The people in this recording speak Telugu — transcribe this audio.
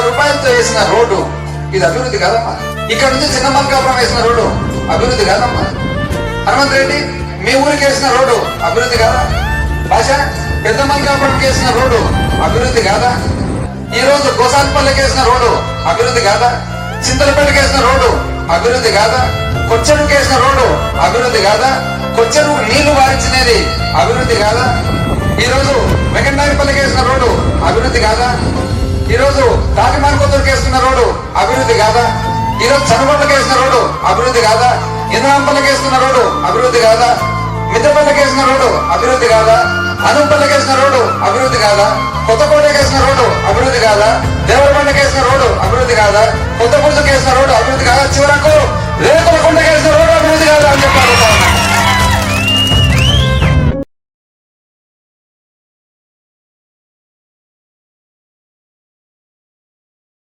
రూపాయలతో వేసిన రోడ్డు. ఇది అభివృద్ధి కాదమ్మా. ఇక్కడ నుంచి చిన్న మల్కాపురం వేసిన రోడ్డు. అభివృద్ధి కాదమ్మా. హనుమంత్ రెడ్డి మీ ఊరికి వేసిన రోడ్డు. అభివృద్ధి కాదా? భాష పెద్ద మల్కాపురంకి వేసిన రోడ్డు. అభివృద్ధి కాదా? ఈ రోజు గోసాన్పల్లికి వేసిన రోడ్డు. అభివృద్ధి కాదా? చింతలపల్లికి వేసిన రోడ్డు. అభివృద్ధి కాదా? కొచ్చెరుకు వేసిన రోడ్డు. అభివృద్ధి కాదా? కొచ్చెరుకు నీళ్ళు వారించినది. అభివృద్ధి కాదా? ఈ ఈరోజు తాటిమానుకొందరికి వేస్తున్న రోడ్డు అభివృద్ధి కాదా? ఈరోజు చనుగొండకి వేసిన రోడ్డు అభివృద్ధి కాదా? ఇంద్రాంపల్లకి రోడ్డు అభివృద్ధి కాదా? మిత్రపల్లె కేసిన రోడ్డు అభివృద్ధి కాదా? అనుపల్లకి కేసిన రోడ్డు అభివృద్ధి కాదా? కొత్తకోటకి కేసిన రోడ్డు అభివృద్ధి కాదా? దేవరబండకి కేసిన రోడ్డు అభివృద్ధి కాదా? కొత్త పురుషుకి వేసిన రోడ్డు అభివృద్ధి కాదా? చివరకు రేపు కొండకి రోడ్డు అభివృద్ధి కాదా అని చెప్పారు.